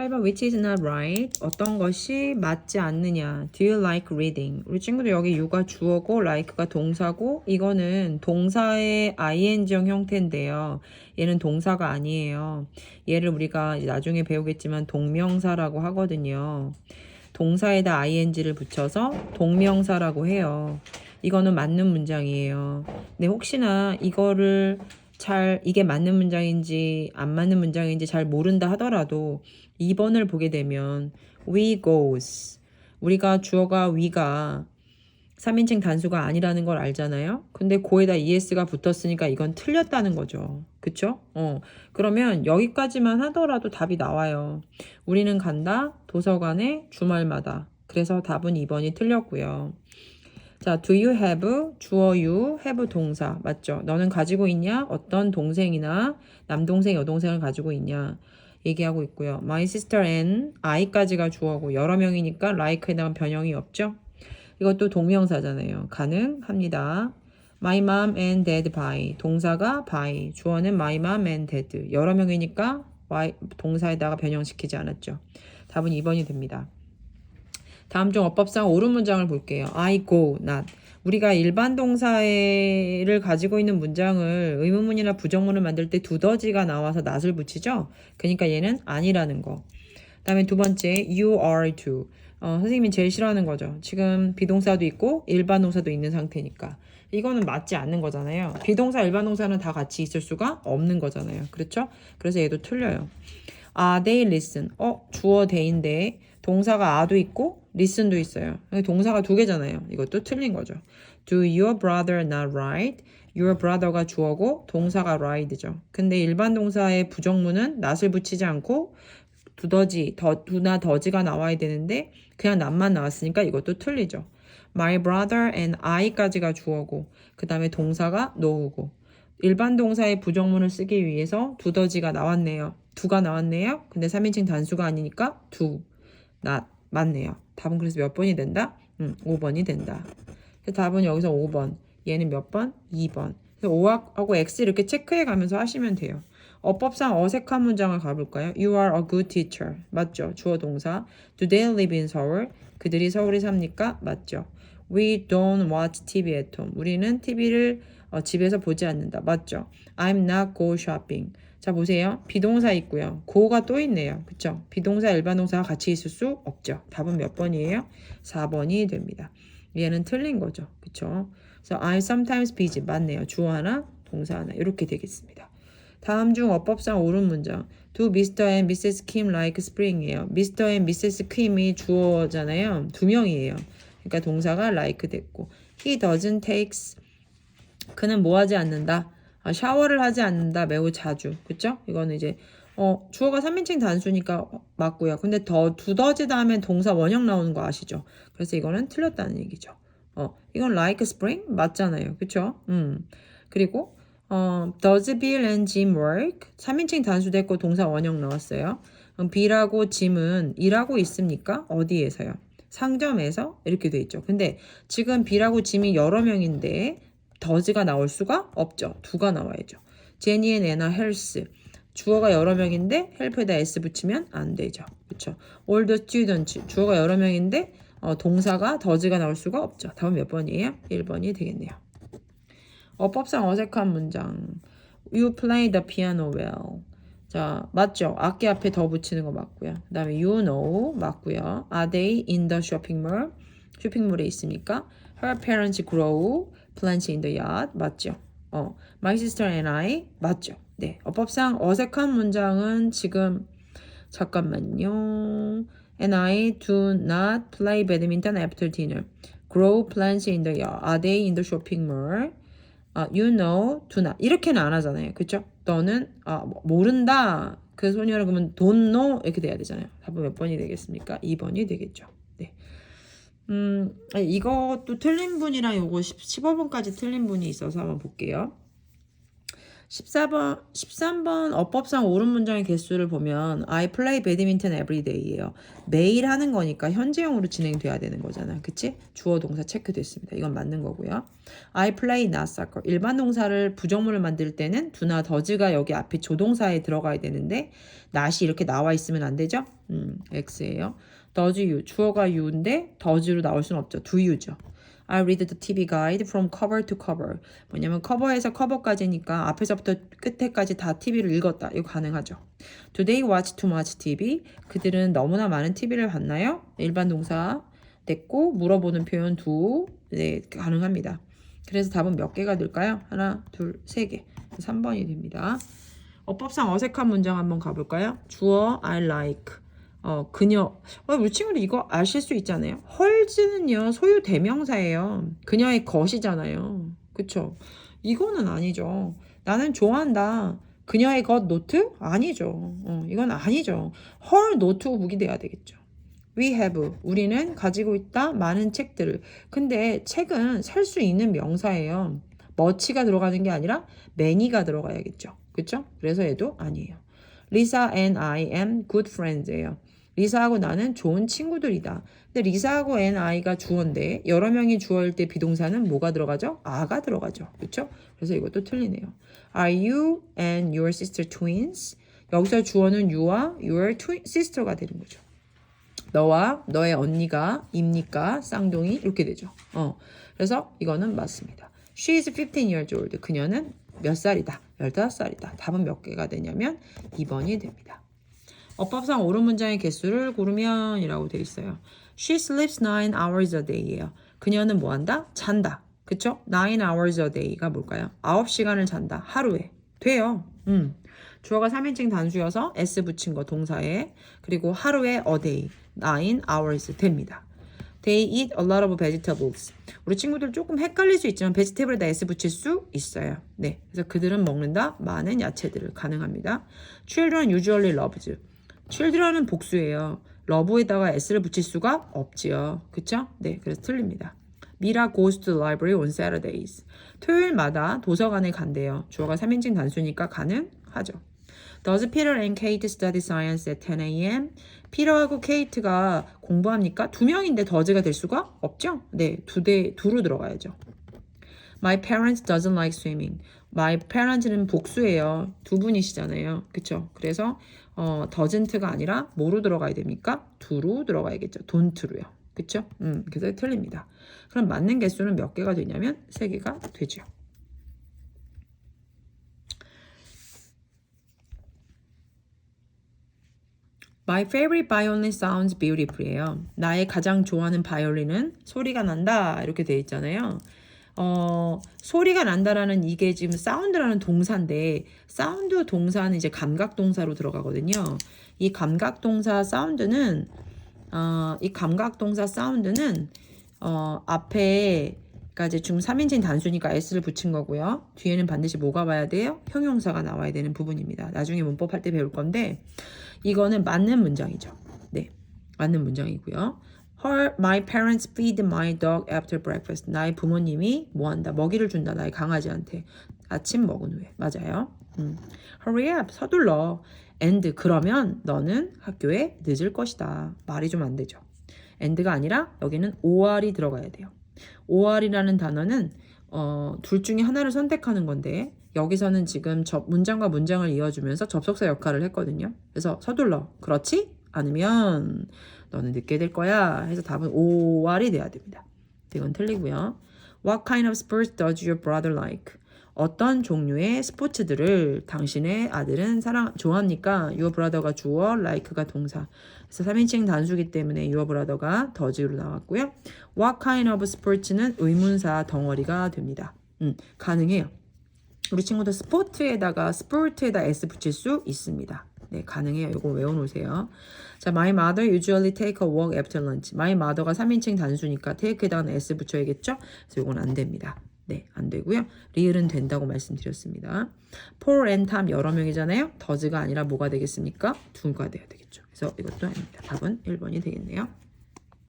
8번 which is not right. 어떤 것이 맞지 않느냐. Do you like reading? 우리 친구들 여기 you가 주어고 like가 동사고 이거는 동사의 ing형 형태인데요. 얘는 동사가 아니에요. 얘를 우리가 나중에 배우겠지만 동명사라고 하거든요. 동사에다 ing를 붙여서 동명사라고 해요. 이거는 맞는 문장이에요. 근데 혹시나 이거를 잘 이게 맞는 문장인지 안 맞는 문장인지 잘 모른다 하더라도 2번을 보게 되면 we goes 우리가 주어가 we가 3인칭 단수가 아니라는 걸 알잖아요. 근데 고에다 es가 붙었으니까 이건 틀렸다는 거죠. 그쵸? 어. 그러면 여기까지만 하더라도 답이 나와요. 우리는 간다. 도서관에 주말마다. 그래서 답은 2번이 틀렸고요. 자, do you have 주어 you have 동사 맞죠? 너는 가지고 있냐? 어떤 동생이나 남동생, 여동생을 가지고 있냐? 얘기하고 있고요. My sister and I까지가 주어고 여러 명이니까 like에다가 변형이 없죠? 이것도 동명사잖아요. 가능합니다. My mom and dad by 동사가 by 주어는 my mom and dad 여러 명이니까 y 동사에다가 변형시키지 않았죠. 답은 2번이 됩니다. 다음 중 어법상 옳은 문장을 볼게요. I go, not. 우리가 일반 동사를 가지고 있는 문장을 의문문이나 부정문을 만들 때 두더지가 나와서 not을 붙이죠. 그러니까 얘는 아니라는 거. 다음에 두 번째, you are to. 어, 선생님이 제일 싫어하는 거죠. 지금 비동사도 있고 일반 동사도 있는 상태니까. 이거는 맞지 않는 거잖아요. 비동사, 일반 동사는 다 같이 있을 수가 없는 거잖아요. 그렇죠? 그래서 얘도 틀려요. 아, they listen. 어, 주어 they인데 동사가 아도 있고 listen도 있어요. 동사가 두 개잖아요. 이것도 틀린 거죠. Do your brother not write? Your brother가 주어고 동사가 write죠. 근데 일반 동사의 부정문은 not을 붙이지 않고 두더지, 더, 두나 더지가 나와야 되는데 그냥 nat만 나왔으니까 이것도 틀리죠. My brother and I까지가 주어고 그 다음에 동사가 know고 일반 동사의 부정문을 쓰기 위해서 두더지가 나왔네요. 두가 나왔네요. 근데 3인칭 단수가 아니니까 두, not 맞네요. 답은 그래서 몇 번이 된다? 음, 5번이 된다. 답은 여기서 5번. 얘는 몇 번? 2번. 그래서 5하고 X 이렇게 체크해 가면서 하시면 돼요. 어법상 어색한 문장을 가볼까요? You are a good teacher. 맞죠? 주어 동사. Do they live in Seoul? 그들이 서울에 삽니까? 맞죠? We don't watch TV at home. 우리는 TV를 어, 집에서 보지 않는다. 맞죠? I'm not go shopping. 자 보세요. 비동사 있고요. go가 또 있네요. 그쵸? 비동사, 일반 동사가 같이 있을 수 없죠. 답은 몇 번이에요? 4번이 됩니다. 얘는 틀린 거죠. 그쵸? 그래서 I'm sometimes busy. 맞네요. 주어 하나, 동사 하나. 이렇게 되겠습니다. 다음 중 어법상 옳은 문장. Do Mr. and Mrs. Kim like spring이에요. Mr. and Mrs. Kim이 주어잖아요. 두 명이에요. 그러니까 동사가 like 됐고. He doesn't takes. 그는 뭐 하지 않는다. 아, 샤워를 하지 않는다. 매우 자주. 그쵸? 이거는 이제 어, 주어가 3인칭 단수니까 맞고요. 근데 더 두더지 다음에 동사 원형 나오는 거 아시죠? 그래서 이거는 틀렸다는 얘기죠. 어, 이건 like spring 맞잖아요. 그쵸? 음. 그리고 어, does Bill and Jim work? 3인칭 단수 됐고 동사 원형 나왔어요. 그럼 Bill하고 Jim은 일하고 있습니까? 어디에서요? 상점에서 이렇게 돼 있죠. 근데 지금 B라고 Jim이 여러 명인데 더즈가 나올 수가 없죠. 두가 나와야죠. 제니 앤 애나 헬스. 주어가 여러 명인데 헬프에다 s 붙이면 안 되죠. 그렇죠? all the. 주어가 여러 명인데 어, 동사가 더즈가 나올 수가 없죠. 다음 몇 번이에요? 1번이 되겠네요. 어법상 어색한 문장. You play the piano well. 자, 맞죠? 악기 앞에 더 붙이는 거 맞고요. 그 다음에 you know 맞고요. Are they in the shopping mall? 쇼핑몰에 있습니까? Her parents grow plants in the yard. 맞죠? 어, my sister and I. 맞죠? 네. 어법상 어색한 문장은 지금 잠깐만요. And I do not play badminton after dinner. Grow plants in the yard. Are they in the shopping mall? 아, you know, do not. 이렇게는 안 하잖아요. 그쵸? 너는, 아, 모른다. 그 소녀는 그러면 don't know. 이렇게 돼야 되잖아요. 답은 몇 번이 되겠습니까? 2번이 되겠죠. 네. 음, 이것도 틀린 분이랑 요거 15분까지 틀린 분이 있어서 한번 볼게요. 14번, 13번 어법상 옳은 문장의 개수를 보면 I play badminton every day예요. 매일 하는 거니까 현재형으로 진행돼야 되는 거잖아. 그치? 주어 동사 체크됐습니다. 이건 맞는 거고요. I play not soccer. 일반 동사를 부정문을 만들 때는 do나 does가 여기 앞에 조동사에 들어가야 되는데 not이 이렇게 나와 있으면 안 되죠? 음, X예요. You. 주어가 you인데 does로 나올 수는 없죠. you죠. I read the TV guide from cover to cover. 뭐냐면 커버에서 커버까지니까 앞에서부터 끝에까지 다 TV를 읽었다. 이거 가능하죠. Do they watch too much TV? 그들은 너무나 많은 TV를 봤나요? 일반 동사 됐고 물어보는 표현 do 네, 가능합니다. 그래서 답은 몇 개가 될까요? 하나, 둘, 세 개. 3번이 됩니다. 어법상 어색한 문장 한번 가볼까요? 주어 I like. 어, 그녀. 어, 우리 친구들 이거 아실 수 있잖아요. 헐즈는요, 소유 대명사예요. 그녀의 것이잖아요. 그쵸? 이거는 아니죠. 나는 좋아한다. 그녀의 것 노트? 아니죠. 어, 이건 아니죠. 헐 노트 북이 돼야 되겠죠. We have. 우리는 가지고 있다. 많은 책들을. 근데 책은 살 수 있는 명사예요. 머치가 들어가는 게 아니라 many가 들어가야겠죠. 그쵸? 그래서 얘도 아니에요. Lisa and I am good friends예요. 리사하고 나는 좋은 친구들이다. 근데 리사하고 and I가 주어인데 여러 명이 주어일 때 비동사는 뭐가 들어가죠? 아가 들어가죠. 그렇죠? 그래서 이것도 틀리네요. Are you and your sister twins? 여기서 주어는 you와 your twin sister가 되는 거죠. 너와 너의 언니가 입니까? 쌍둥이 이렇게 되죠. 어. 그래서 이거는 맞습니다. She is 15 years old. 그녀는 몇 살이다? 15살이다. 답은 몇 개가 되냐면 2번이 됩니다. 어법상 옳은 문장의 개수를 고르면 이라고 되어 있어요. She sleeps 9 hours a day예요. 그녀는 뭐 한다? 잔다. 그쵸? 9 hours a day가 뭘까요? 9시간을 잔다. 하루에. 돼요. 음. 주어가 3인칭 단수여서 s 붙인 거 동사에 그리고 하루에 a day 9 hours 됩니다. They eat a lot of vegetables. 우리 친구들 조금 헷갈릴 수 있지만 vegetable에다 s 붙일 수 있어요. 네. 그래서 그들은 먹는다 많은 야채들을 가능합니다. Children usually loves. children은 복수예요. love에다가 s를 붙일 수가 없지요. 그쵸? 네. 그래서 틀립니다. 미라 goes to the library on Saturdays. 토요일마다 도서관에 간대요. 주어가 3인칭 단수니까 가능하죠. Does Peter and Kate study science at 10 a.m.? 피터하고 케이트가 공부합니까? 두 명인데 더즈가 될 수가 없죠? 네, 두 대, 두로 들어가야죠. My parents doesn't like swimming. My parents는 복수예요. 두 분이시잖아요. 그쵸? 그래서 어, doesn't가 아니라 뭐로 들어가야 됩니까? 두로 들어가야겠죠. don't로요. 그쵸? 음, 그래서 틀립니다. 그럼 맞는 개수는 몇 개가 되냐면 세 개가 되죠. My favorite violin sounds beautiful이에요. 나의 가장 좋아하는 바이올린은 소리가 난다 이렇게 돼 있잖아요. 어, 소리가 난다라는 이게 지금 사운드라는 동사인데 사운드 동사는 이제 감각 동사로 들어가거든요. 이 감각 동사 사운드는 어, 이 감각 동사 사운드는 어, 앞에 까 이제 지금 3인칭 단수니까 s를 붙인 거고요. 뒤에는 반드시 뭐가 와야 돼요? 형용사가 나와야 되는 부분입니다. 나중에 문법 할 때 배울 건데 이거는 맞는 문장이죠. 네. 맞는 문장이고요. Her, my parents feed my dog after breakfast. 나의 부모님이 뭐 한다? 먹이를 준다. 나의 강아지한테. 아침 먹은 후에. 맞아요. 음. Hurry up. 서둘러. And 그러면 너는 학교에 늦을 것이다. 말이 좀 안 되죠. and가 아니라 여기는 or이 들어가야 돼요. Or이라는 단어는 어, 둘 중에 하나를 선택하는 건데 여기서는 지금 접, 문장과 문장을 이어주면서 접속사 역할을 했거든요. 그래서 서둘러. 그렇지? 않으면 너는 늦게 될 거야. 해서 답은 OR이 돼야 됩니다. 이건 틀리고요. What kind of sports does your brother like? 어떤 종류의 스포츠들을 당신의 아들은 사랑 좋아합니까? Your brother가 주어, like가 동사. 그래서 3인칭 단수기 때문에 your brother가 더즈로 나왔고요. What kind of sports는 의문사 덩어리가 됩니다. 음, 가능해요. 우리 친구들 스포츠에다가 스포츠에다 s 붙일 수 있습니다. 네, 가능해요. 이거 외워놓으세요. 자, my mother usually take a walk after lunch. my mother가 3인칭 단수니까 take에다가 s 붙여야겠죠? 그래서 이건 안 됩니다. 네, 안 되고요. 리을은 된다고 말씀드렸습니다. Paul and Tom 여러 명이잖아요. 더즈가 아니라 뭐가 되겠습니까? 두가 돼야 되겠죠. 그래서 이것도 아닙니다. 답은 1번이 되겠네요.